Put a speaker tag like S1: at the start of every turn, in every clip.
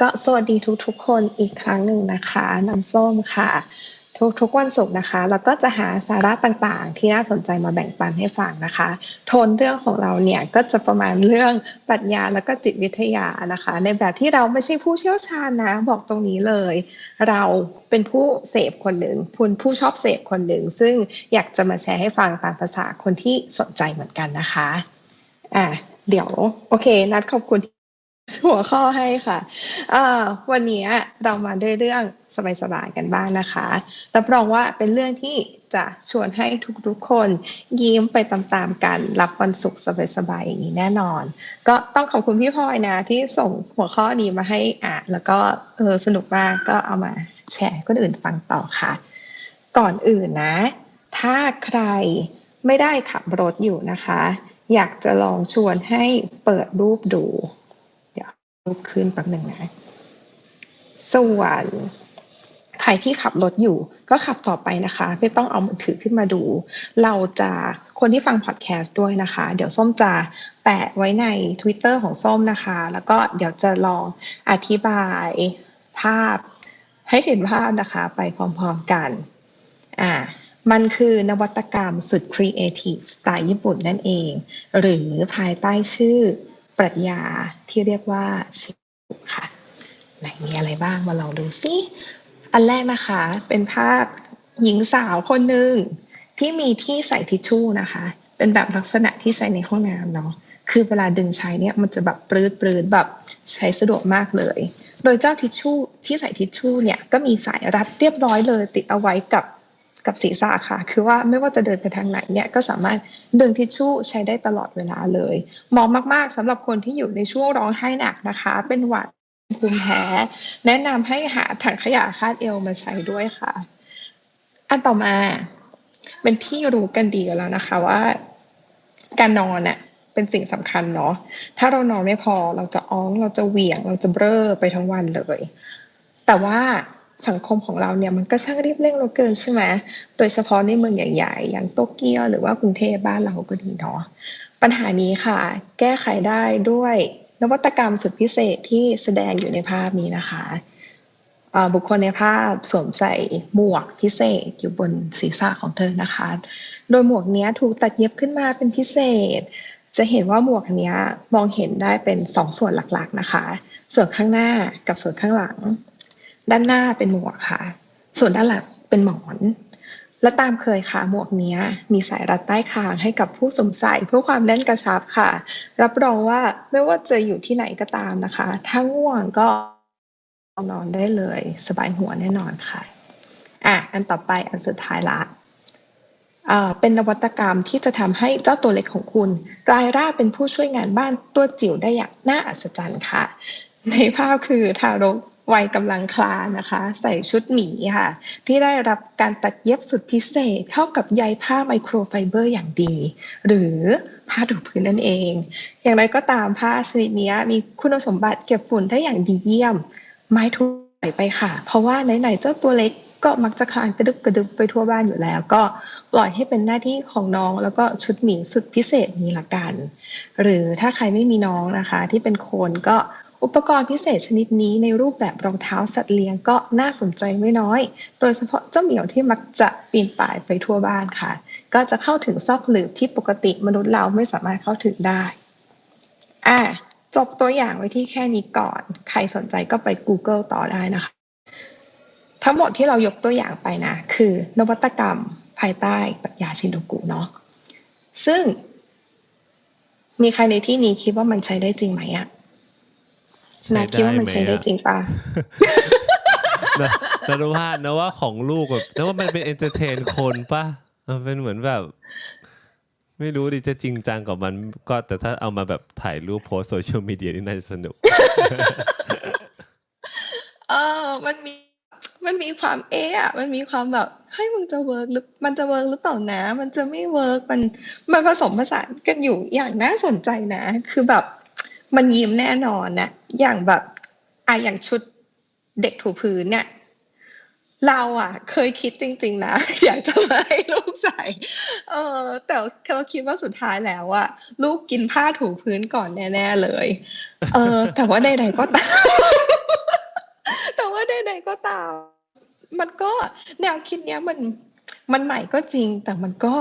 S1: ก็สวัสดีทุกๆคนอีกครั้งหนึ่งนะคะน้ำส้มค่ะ ทุกๆวันศุกร์นะคะ เราก็จะหาสาระต่างๆ ที่น่าสนใจมาแบ่งปันให้ฟังนะคะ โทนเรื่องของเราเนี่ยก็จะประมาณเรื่องปรัชญาแล้วก็จิตวิทยานะคะ ในแบบที่เราไม่ใช่ผู้เชี่ยวชาญนะบอกตรงนี้เลย เราเป็นผู้เสพคนหนึ่งคุณผู้ชอบเสพคนหนึ่งซึ่งอยากจะมาแชร์ให้ฟังตามภาษาคนที่สนใจเหมือนกันนะคะอะเดี๋ยวโอเค นัดขอบคุณ หัวข้อให้ค่ะวันนี้เรามาด้วยเรื่องสบายๆกันบ้างนะคะ รับรองว่าเป็นเรื่องที่จะชวนให้ทุกๆคนยิ้มไปตามๆกัน รับวันศุกร์สบายๆอย่างนี้แน่นอน ก็ต้องขอบคุณพี่พลอยนะ ที่ส่งหัวข้อนี้มาให้อ่านแล้วก็เออสนุกมากก็เอามาแชร์คนอื่นฟังต่อค่ะ ก่อนอื่นนะ ถ้าใครไม่ได้ขับรถอยู่นะคะ อยากจะลองชวนให้เปิดรูปดู รูปขึ้นแป๊บหนึ่งนะ ส่วนใครที่ขับรถอยู่ก็ขับต่อไปนะคะ ไม่ต้องเอามือถือขึ้นมาดู เราจะคนที่ฟังพอดแคสต์ด้วยนะคะ เดี๋ยวส้มจะแปะไว้ใน Twitter ของส้มนะคะ แล้วก็เดี๋ยวจะลองอธิบายภาพให้เห็นภาพนะคะไปพร้อมๆกันอ่ามันคือนวัตกรรมสุดครีเอทีฟสไตล์ญี่ปุ่นนั่นเอง หรือภายใต้ชื่อ ปรัชญาที่เรียกว่าชิบุค่ะ ไหนมีอะไรบ้างมาลองดูสิอันแรกนะคะ เป็นภาพหญิงสาวคนหนึ่งที่มีที่ใส่ทิชชู่นะคะ เป็นแบบลักษณะที่ใช้ในห้องน้ำเนาะคือเวลาดึงใช้เนี่ยมันจะแบบปลื้ดปลื้ดแบบใช้สะดวกมากเลย โดยเจ้าทิชชู่ที่ใส่ทิชชู่เนี่ยก็มีสายรัดเรียบร้อยเลยติดเอาไว้กับ กับศีรษะค่ะ คือว่าไม่ว่าจะเดินไปทางไหนเนี่ยก็สามารถดึงทิชชู่ใช้ได้ตลอดเวลาเลย เหมาะมากๆสำหรับคนที่อยู่ในช่วงร้องไห้หนักนะคะ เป็นหวัดภูมิแพ้ แนะนำให้หาถังขยะคาดเอวมาใช้ด้วยค่ะ อันต่อมา เป็นที่รู้กันดีกันแล้วนะคะว่า การนอนเน่ะเป็นสิ่งสำคัญเนาะถ้าเรานอนไม่พอเราจะอ้องเราจะเหวี่ยง เราจะเบ้อไปทั้งวันเลย แต่ว่า สังคมของเราเนี่ยมันก็ช่างรีบเร่งเราเกินใช่ไหมโดยเฉพาะในเมืองใหญ่ๆ อย่างโตเกียวหรือว่ากรุงเทพบ้านเราก็ดีเนาะปัญหานี้ค่ะ แก้ไขได้ด้วยนวัตกรรมสุดพิเศษที่แสดงอยู่ในภาพนี้นะคะบุคคลในภาพสวมใส่หมวกพิเศษอยู่บนศีรษะของเธอนะคะ โดยหมวกนี้ถูกตัดเย็บขึ้นมาเป็นพิเศษ จะเห็นว่าหมวกนี้มองเห็นได้เป็นสองส่วนหลักๆนะคะ ส่วนข้างหน้ากับส่วนข้างหลัง ด้านหน้าเป็นหมวกค่ะ ส่วนด้านหลังเป็นหมอน และตามเคยค่ะ หมวกนี้มีสายรัดใต้คางให้กับผู้สวมใส่เพื่อความแน่นกระชับค่ะ รับรองว่าไม่ว่าจะอยู่ที่ไหนก็ตามนะคะ ถ้าง่วงก็นอนได้เลย สบายหัวแน่นอนค่ะอะอันต่อไปอันสุดท้ายละเป็นนวัตกรรมที่จะทำให้เจ้าตัวเล็กของคุณกลายร่างเป็นผู้ช่วยงานบ้านตัวจิ๋วได้อย่างน่าอัศจรรย์ค่ะ ในภาพคือทารก วัยกำลังคลานนะคะ ใส่ชุดหมีค่ะ ที่ได้รับการตัดเย็บสุดพิเศษเข้ากับใยผ้าไมโครไฟเบอร์อย่างดี หรือผ้าถูพื้นนั่นเอง อย่างไรก็ตามผ้าชนิดนี้มีคุณสมบัติเก็บฝุ่นได้อย่างดีเยี่ยม ไม้ทุใส่ไปค่ะ เพราะว่าไหนๆเจ้าตัวเล็กก็มักจะคลานกระดึบกระดึบไปทั่วบ้านอยู่แล้ว ก็ปล่อยให้เป็นหน้าที่ของน้องแล้วก็ชุดหมีสุดพิเศษนี้ละกัน หรือถ้าใครไม่มีน้องนะคะ ที่เป็นโคนก็ อุปกรณ์พิเศษชนิดนี้ในรูปแบบรองเท้าสัตว์เลี้ยงก็น่าสนใจไม่น้อย โดยเฉพาะเจ้าเหมียวที่มักจะปีนป่ายไปทั่วบ้านค่ะ ก็จะเข้าถึงซอกหลืบที่ปกติมนุษย์เราไม่สามารถเข้าถึงได้ อ่าจบตัวอย่างไว้ที่แค่นี้ก่อน ใครสนใจก็ไป Google ต่อได้นะคะ ทั้งหมดที่เรายกตัวอย่างไปนะ คือนวัตกรรมภายใต้ปรัชญาชินโดกุเนาะ ซึ่ง มีใครในที่นี้คิดว่ามันใช้ได้จริงไหมอะ นาคิดว่ามันใช้ได้จริงป่ะ
S2: นรู้ว่านะว่าของลูกแบบนะว่ามันเป็นเอนเตอร์เทนคนป่ะมันเป็นเหมือนแบบ ไม่รู้ดิจะจริงจังกับมันก็แต่ถ้าเอามาแบบถ่ายรูปโพสโซเชียลมีเดียนี่น่าจะสนุก
S1: เออ มันมีมันมีความเอะมันมีความแบบให้มึงจะเวิร์กหรือมันจะเวิร์กหรือเปล่านะ มันจะไม่เวิร์กมันมันผสมผสานกันอยู่อย่างน่าสนใจนะ คือแบบ มันยิ้มแน่นอนนะอย่างแบบอะอย่างชุดเด็กถูพื้นเนี่ย เราอะ เคยคิดจริง ๆ นะ อยากจะมาให้ลูกใส่ เออ แต่เราคิดว่าสุดท้ายแล้วอะลูกกินผ้าถูพื้นก่อนแน่ ๆ เลย เออ แต่ว่าใดๆก็ตาม แต่ว่าใดๆก็ตาม มันก็แนวคิดเนี้ยมันมันใหม่ก็จริง แต่มันก็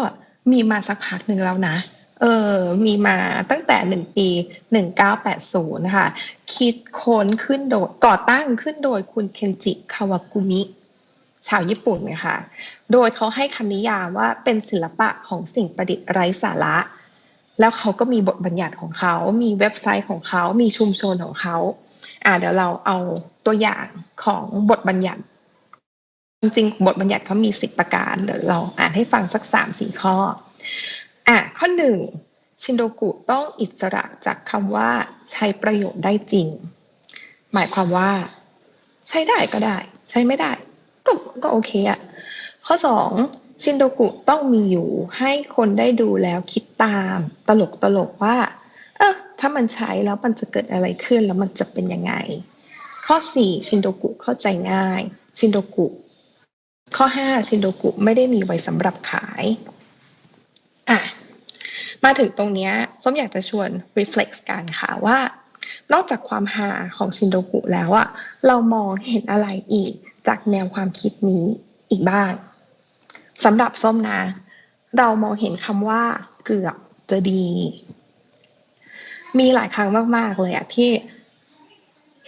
S1: มีมาสักพักหนึ่งแล้วนะ เออมีมาตั้งแต่หนึ่งปีหนึ่งเก้าแปดศูนย์นะคะคิดค้นขึ้นโดยก่อตั้งขึ้นโดยคุณเคนจิคาวากุมิ ชาวญี่ปุ่นนะคะโดยเขาให้คำนิยามว่าเป็นศิลปะของสิ่งประดิษฐ์ไร้สาระ แล้วเขาก็มีบทบัญญัติของเขา มีเว็บไซต์ของเขา มีชุมชนของเขา อ่าเดี๋ยวเราเอาตัวอย่างของบทบัญญัติจริงบทบัญญัติเขามีสิบประการเดี๋ยวเราอ่านให้ฟังสักสามสี่ข้อ อะข้อหนึ่งชินโดกุต้องอิสระจากคำว่าใช้ประโยชน์ได้จริง หมายความว่า ใช้ได้ก็ได้ ใช้ไม่ได้ ก็ก็โอเคอะข้อสองชินโดกุต้องมีอยู่ให้คนได้ดูแล้วคิดตาม ตลกตลกว่า เออถ้ามันใช้แล้วมันจะเกิดอะไรขึ้นแล้วมันจะเป็นยังไง ข้อสี่ชินโดกุเข้าใจง่าย ชินโดกุ ข้อห้าชินโดกุไม่ได้มีไว้สำหรับขาย อะมาถึงตรงเนี้ยส้มอยากจะชวน reflex กันค่ะว่า นอกจากความหาของชินโดกุแล้วอะเรามองเห็นอะไรอีกจากแนวความคิดนี้อีกบ้างสำหรับส้มนะ เรามองเห็นคำว่าเกือบจะดี มีหลายครั้งมากๆเลยอะที่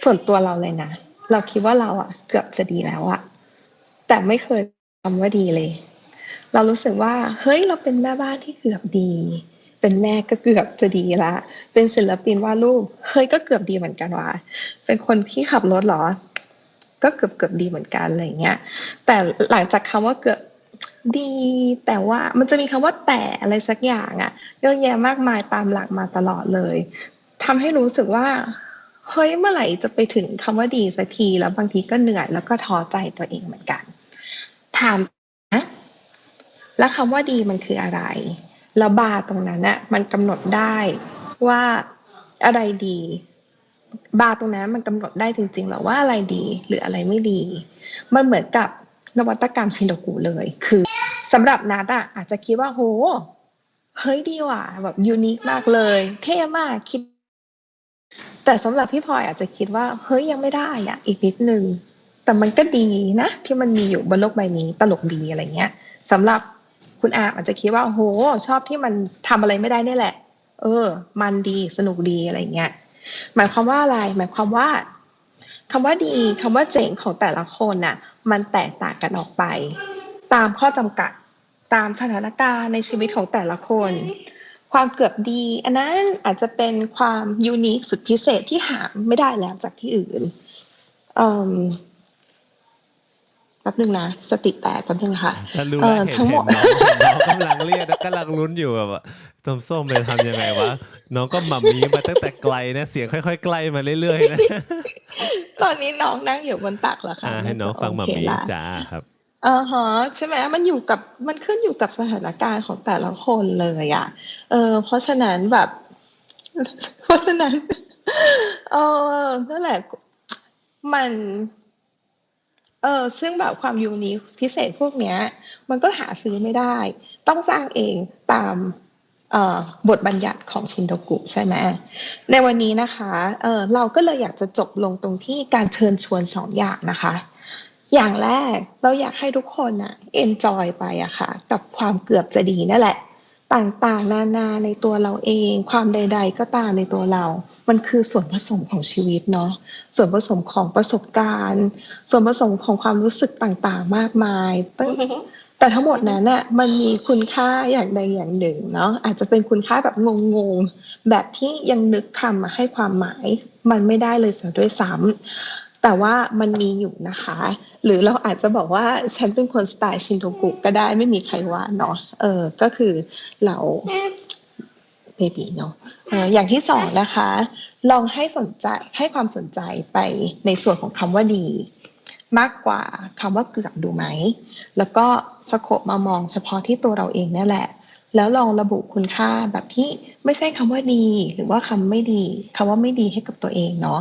S1: ส่วนตัวเราเลยนะ เราคิดว่าเราอะเกือบจะดีแล้วอะแต่ไม่เคยคำว่าดีเลย เรารู้สึกว่าเฮ้ยเราเป็นแม่บ้านที่เกือบดี เป็นแม่ก็เกือบจะดีละ เป็นศิลปินวาดรูปเฮ้ยก็เกือบดีเหมือนกันว่ะเป็นคนที่ขับรถเหรอ ก็เกือบเกือบดีเหมือนกันอะไรเงี้ย แต่หลังจากคำว่าเกือบดี แต่ว่ามันจะมีคำว่าแต่อะไรสักอย่างอะเยอะแยะมากมายตามหลักมาตลอดเลยทำให้รู้สึกว่าเฮ้ยเมื่อไหร่จะไปถึงคำว่าดีสักทีแล้วบางทีก็เหนื่อยแล้วก็ท้อใจตัวเองเหมือนกัน ถาม แล้วคำว่าดีมันคืออะไร แล้วบาร์ตรงนั้นน่ะมันกำหนดได้ว่าอะไรดี บาร์ตรงนั้นมันกำหนดได้จริงๆหรอว่าอะไรดีหรืออะไรไม่ดี มันเหมือนกับนวัตกรรมชินโดกุเลย คือสำหรับนัดอะอาจจะคิดว่าโหเฮ้ยดีว่ะแบบยูนิคมากเลย เท่มากคิด แต่สำหรับพี่พลอยอาจจะคิดว่า เฮ้ยยังไม่ได้อะอีกนิดนึงแต่มันก็ดีนะ ที่มันมีอยู่บนโลกใบนี้ตลกดีอะไรเงี้ยสำหรับ คุณอาอาจจะคิดว่าโหชอบที่มันทำอะไรไม่ได้นี่แหละ เออ มันดีสนุกดีอะไรเงี้ยหมายความว่าอะไร หมายความว่าคำว่าดีคำว่าเจ๋งของแต่ละคนน่ะ มันแตกต่างกันออกไป ตามข้อจำกัดตามสถานการณ์ในชีวิตของแต่ละคน ความเกือบดี อันนั้นอาจจะเป็นความยูนิคสุดพิเศษที่หาไม่ได้แล้วจากที่อื่นออ แป๊บนึงนะสติแตกแป๊บนึงค่ะ
S2: แล้วรู้
S1: เอ
S2: แล้ว
S1: อ
S2: เห็น
S1: ทั้งหม
S2: เห็
S1: ด
S2: นน้องเห็นน้องกำลังเรียกแล้วกำลังลุ้นอยู่แบบว่าต้มส้มเลยทำยังไงวะน้องก็หมั่มมีมาตั้งแต่ไกลนะเสียงค่อยๆใกล้มาเรื่อยๆนะ
S1: ตอนนี้น้องนั่งอยู่บนตักเหรอคะ
S2: อ่าให้น้องฟังหมั่ม
S1: โเค
S2: มี
S1: ละ
S2: จ้าครับ
S1: อ่าฮะใช่ไหมมันอยู่กับมันขึ้นอยู่กับสถานการณ์ของแต่ละคนเลยอะเออเพราะฉะนั้นแบบ เพราะฉะนั้นเออนั่นแหละมัน เออซึ่งแบบความยูนิคพิเศษพวกเนี้ย มันก็หาซื้อไม่ได้ ต้องสร้างเองตามบทบัญญัติของชินโดกุใช่ไหมในวันนี้นะคะเออเราก็เลยอยากจะจบลงตรงที่การเชิญชวนสองอย่างนะคะ อย่างแรกเราอยากให้ทุกคนอะเอนจอยไปอะค่ะ กับความเกือบจะดีนั่นแหละ ต่างๆ นานาในตัวเราเอง ความใด ๆ ก็ตามในตัวเรา มันคือส่วนผสมของชีวิตเนาะส่วนผสมของประสบการณ์ ส่วนผสมของความรู้สึกต่างๆ มากมายตั้งแต่ทั้งหมดนั้นน่ะมันมีคุณค่าอย่างใดอย่างหนึ่งเนาะอาจจะเป็นคุณค่าแบบงงๆ แบบที่ยังนึกคำมาให้ความหมาย มันไม่ได้เลยเสียด้วยซ้ำแต่ว่ามันมีอยู่นะคะ หรือเราอาจจะบอกว่าฉันเป็นคนสไตล์ชินโทกุก็ได้ไม่มีใครว่าเนาะเออก็คือเรา เบบีเนาะอย่างที่สองนะคะ ลองให้สนใจให้ความสนใจไปในส่วนของคำว่าดี มากกว่าคำว่าเกือบดูไหม แล้วก็สโคบมามองเฉพาะที่ตัวเราเองนี่แหละ แล้วลองระบุคุณค่าแบบที่ไม่ใช่คำว่าดี หรือว่าคำไม่ดีคำว่าไม่ดีให้กับตัวเองเนาะ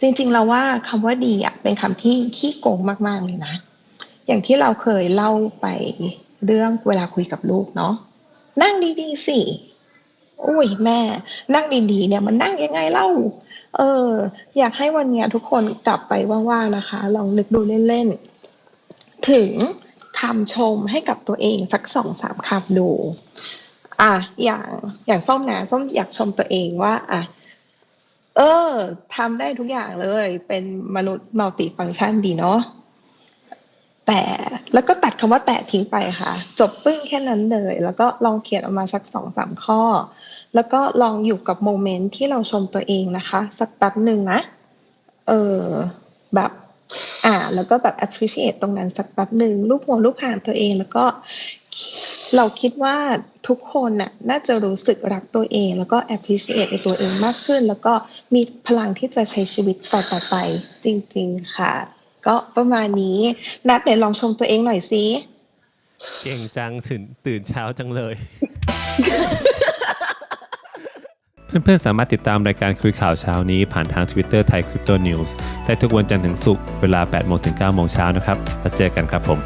S1: จริงๆเราว่าคำว่าดีอะเป็นคำที่ขี้โกงมากๆเลยนะ อย่างที่เราเคยเล่าไปเรื่องเวลาคุยกับลูกเนาะนั่งดีๆสิ อุ้ยแม่ นั่งดีๆเนี่ยมันนั่งยังไงเล่า เออ อยากให้วันเนี้ยทุกคนกลับไปว่างๆนะคะ ลองนึกดูเล่นๆ ถึงคำชมให้กับตัวเองสักสองสามคำดู อะอย่างอย่างส้มนะส้มอยากชมตัวเองว่า อะ เออทำได้ทุกอย่างเลย เป็นมนุษย์มัลติฟังก์ชันดีเนาะแต่ แล้วก็ตัดคำว่าแต่ทิ้งไปค่ะ จบปึ้งแค่นั้นเลย แล้วก็ลองเขียนออกมาสักสองสามข้อ แล้วก็ลองอยู่กับโมเมนต์ที่เราชมตัวเองนะคะ สักแป๊บหนึ่งนะ เออแบบอ่า แล้วก็แบบ appreciate ตรงนั้นสักแป๊บหนึ่งรูปหัวรูปหางตัวเอง แล้วก็เราคิดว่าทุกคนน่ะน่าจะรู้สึกรักตัวเอง แล้วก็ appreciate ในตัวเองมากขึ้น แล้วก็มีพลังที่จะใช้ชีวิตต่อๆไปจริง ๆ ค่ะ ก็ประมาณนี้ นัดไหนลองชมตัวเองหน่อยสิ
S2: เก่งจังถึงตื่นเช้าจังเลย เพื่อนๆ สามารถติดตามรายการคุยข่าวเช้านี้ผ่านทาง Twitter ไทย Crypto News ได้ทุกวันจันทร์ถึงศุกร์เวลา 8 โมงถึง 9 โมงเช้านะครับ แล้วเจอกันครับผม